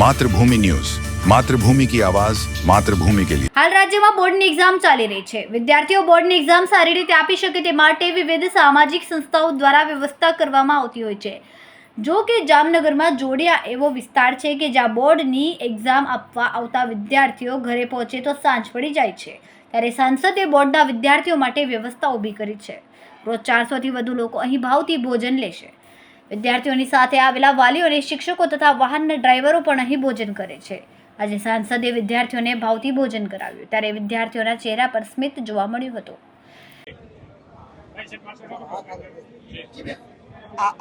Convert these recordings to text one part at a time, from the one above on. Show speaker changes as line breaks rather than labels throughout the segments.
Mathrubhumi news. Mathrubhumi કી આવાજ, માતૃભૂમિ કે લિયે.
હાલ રાજ્યમાં બોર્ડની એક્ઝામ ચાલી રહી છે. વિદ્યાર્થીઓ બોર્ડની એક્ઝામ સારી રીતે આપી શકે તે માટે વિવિધ સામાજિક સંસ્થાઓ દ્વારા વ્યવસ્થા કરવામાં આવતી હોય છે. જો કે જામનગરમાં જોડિયા એવો વિસ્તાર છે કે જ્યાં બોર્ડની એક્ઝામ આપવા આવતા વિદ્યાર્થીઓ ઘરે પહોંચે તો સાંજ પડી જાય છે. ત્યારે સાંસદે બોર્ડના વિદ્યાર્થીઓ માટે વ્યવસ્થા ઊભી કરી છે. રોજ ચારસોથી વધુ લોકો અહીં ભાવથી ભોજન લેશે વિદ્યાર્થીઓની સાથે આવેલા વાલીઓ અને શિક્ષકો તથા વાહનના ડ્રાઈવરો પણ અહીં ભોજન કરે છે. આજે સાંસદે વિદ્યાર્થીઓને ભાવથી ભોજન કરાવ્યું, ત્યારે વિદ્યાર્થીઓના ચહેરા પર સ્મિત જોવા મળ્યું હતું.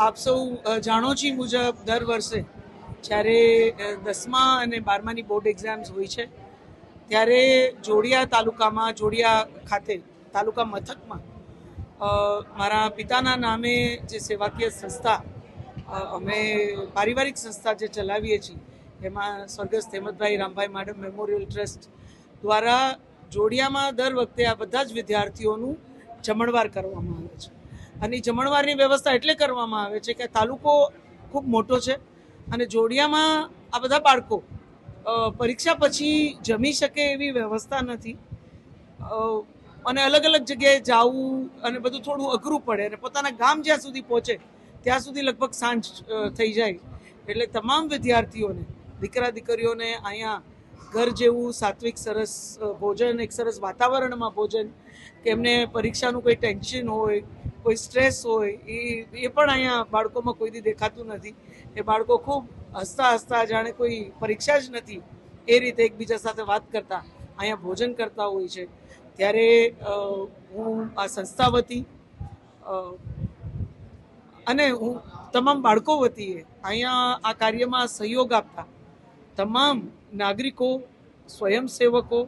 આપ સૌ જાણો છો મુજબ દર વર્ષે જ્યારે દસમા અને બારમાની બોર્ડ એક્ઝામ્સ હોય છે, ત્યારે જોડિયા તાલુકામાં, જોડિયા ખાતે, તાલુકા મથકમાં મારા પિતાના નામે જે સેવાકીય સંસ્થા અમે પારિવારિક સંસ્થા જે ચલાવીએ છીએ, એમાં સ્વર્ગસ્થ હેમંતભાઈ રામભાઈ માડમ મેમોરિયલ ટ્રસ્ટ દ્વારા જોડિયામાં દર વખતે આ બધા જ વિદ્યાર્થીઓનું જમણવાર કરવામાં આવે છે. અને જમણવારની વ્યવસ્થા એટલે કરવામાં આવે છે કે તાલુકો ખૂબ મોટો છે અને જોડિયામાં આ બધા બાળકો પરીક્ષા પછી જમી શકે એવી વ્યવસ્થા નથી. અને અલગ અલગ જગ્યાએ જવું અને બધું થોડું અઘરું પડે અને પોતાના ગામ જ્યાં સુધી પહોંચે ત્યાં સુધી લગભગ સાંજ થઈ જાય. એટલે તમામ વિદ્યાર્થીઓને, દીકરા દીકરીઓને અહીંયા ઘર જેવું સાત્વિક સરસ ભોજન, એક સરસ વાતાવરણમાં ભોજન, કે એમને પરીક્ષાનું કોઈ ટેન્શન હોય, કોઈ સ્ટ્રેસ હોય, એ એ પણ અહીંયા બાળકોમાં કોઈ દી દેખાતું નથી. એ બાળકો ખૂબ હસતા હસતા, જાણે કોઈ પરીક્ષા જ નથી, એ રીતે એકબીજા સાથે વાત કરતા, અહીંયા ભોજન કરતા હોય છે. ત્યારે હું આ સંસ્થા વતી અને હું તમામ બાળકો વતીએ અહીંયા આ કાર્યમાં સહયોગ આપતા તમામ નાગરિકો, સ્વયંસેવકો,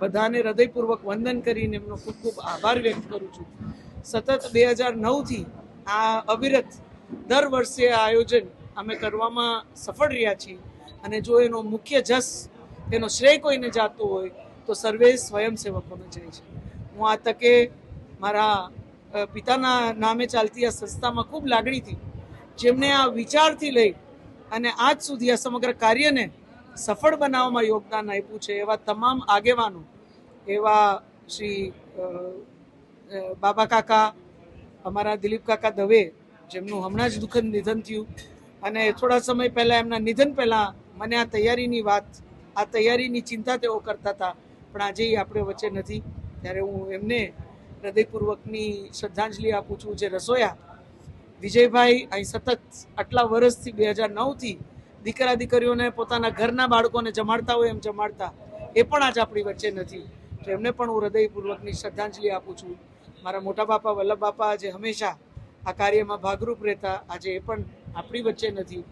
બધાને હૃદયપૂર્વક વંદન કરીને એમનો ખૂબ ખૂબ આભાર વ્યક્ત કરું છું. સતત બે હજાર નવથી આ અવિરત દર વર્ષે આ આયોજન અમે કરવામાં સફળ રહ્યા છીએ અને જો એનો મુખ્ય જસ, એનો શ્રેય કોઈને જાતો હોય તો સર્વે સ્વયંસેવકોને જાય છે. હું આ તકે મારા પિતાના નામે ચાલતી આ સંસ્થામાં ખૂબ લાગણીથી જેમને આ વિચારથી લઈ અને આજ સુધી આ સમગ્ર કાર્યને સફળ બનાવવામાં યોગદાન આપ્યું છે એવા તમામ આગેવાનો, એવા શ્રી બાબા કાકા, અમારા દિલીપ કાકા દવે, જેમનું હમણાં જ દુઃખદ નિધન થયું અને થોડા સમય પહેલાં એમના નિધન પહેલાં મને આ તૈયારીની વાત, આ તૈયારીની ચિંતા તેઓ કરતા હતા. પણ આજે આપણે વચ્ચે નથી. ત્યારે હું એમને હૃદયપૂર્વકની શ્રદ્ધાંજલિ આપું છું જે રસોયા. વિજયભાઈ, અહીં સતત આટલા વર્ષથી બે હજાર નવથી દીકરા દીકરીઓને પોતાના ઘરના બાળકોને જમાડતા હોય એમ જમાડતા, એ પણ આજ આપણી વચ્ચે નથી. તો એમને પણ હું હૃદયપૂર્વકની શ્રદ્ધાંજલિ આપું છું. મારા મોટા બાપા, વલ્લભ બાપા જે હંમેશા આ કાર્યમાં ભાગરૂપ રહેતા, આજે એ પણ આપણી વચ્ચે નથી.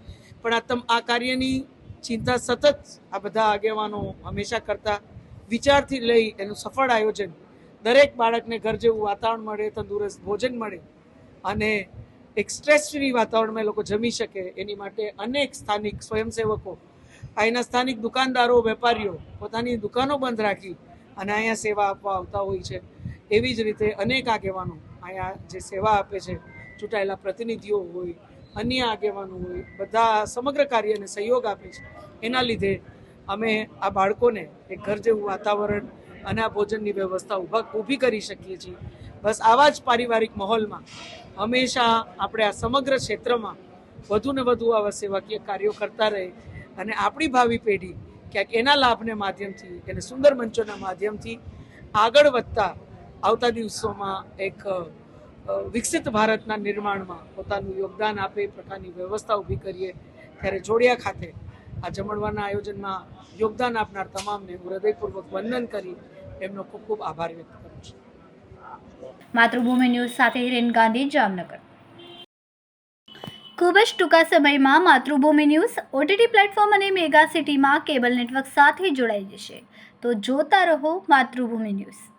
પણ આ તમ, આ કાર્યની ચિંતા સતત આ બધા આગેવાનો હંમેશા કરતા, વિચારથી લઈ એનું સફળ આયોજન દરેક બાળકને ઘર જેવું વાતાવરણ મળે, તંદુરસ્ત ભોજન મળે અને એક સ્ટ્રેસ ફ્રી વાતાવરણમાં લોકો જમી શકે એની માટે અનેક સ્થાનિક સ્વયંસેવકો, અહીંના સ્થાનિક દુકાનદારો, વેપારીઓ પોતાની દુકાનો બંધ રાખી અને અહીંયા સેવા આપવા આવતા હોય છે. એવી જ રીતે અનેક આગેવાનો અહીંયા જે સેવા આપે છે, ચૂંટાયેલા પ્રતિનિધિઓ હોય, અન્ય આગેવાનો હોય, બધા સમગ્ર કાર્યને સહયોગ આપે છે. એના લીધે અમે આ બાળકોને એક ઘર જેવું વાતાવરણ અને આ ભોજનની વ્યવસ્થા ઊભા ઊભી કરી શકીએ છીએ. બસ આવા જ પારિવારિક માહોલમાં હંમેશા આપણે આ સમગ્ર ક્ષેત્રમાં વધુ ને વધુ આવા સેવાકીય કાર્યો કરતા રહે અને આપણી ભાવિ પેઢી ક્યાંક એના લાભને માધ્યમથી, એને સુંદર મંચોના માધ્યમથી આગળ વધતા આવતા દિવસોમાં એક વિકસિત ભારતના નિર્માણમાં પોતાનું યોગદાન આપે, એ પ્રકારની વ્યવસ્થા ઊભી કરીએ. ત્યારે જોડિયા ખાતે આ જમણવારના આયોજનમાં યોગદાન આપનાર તમામને હૃદયપૂર્વક વંદન કરી એમનો ખૂબ ખૂબ આભાર વ્યક્ત કરું છું.
માતૃભૂમિ ન્યૂઝ સાથે હિરેન ગાંધી, જામનગર. ખૂબ જ ટૂંકા સમયમાં માતૃભૂમિ ન્યૂઝ ઓટીટી પ્લેટફોર્મ અને મેગા સિટીમાં કેબલ નેટવર્ક સાથે જોડાઈ જશે. તો જોતા રહો માતૃભૂમિ ન્યૂઝ.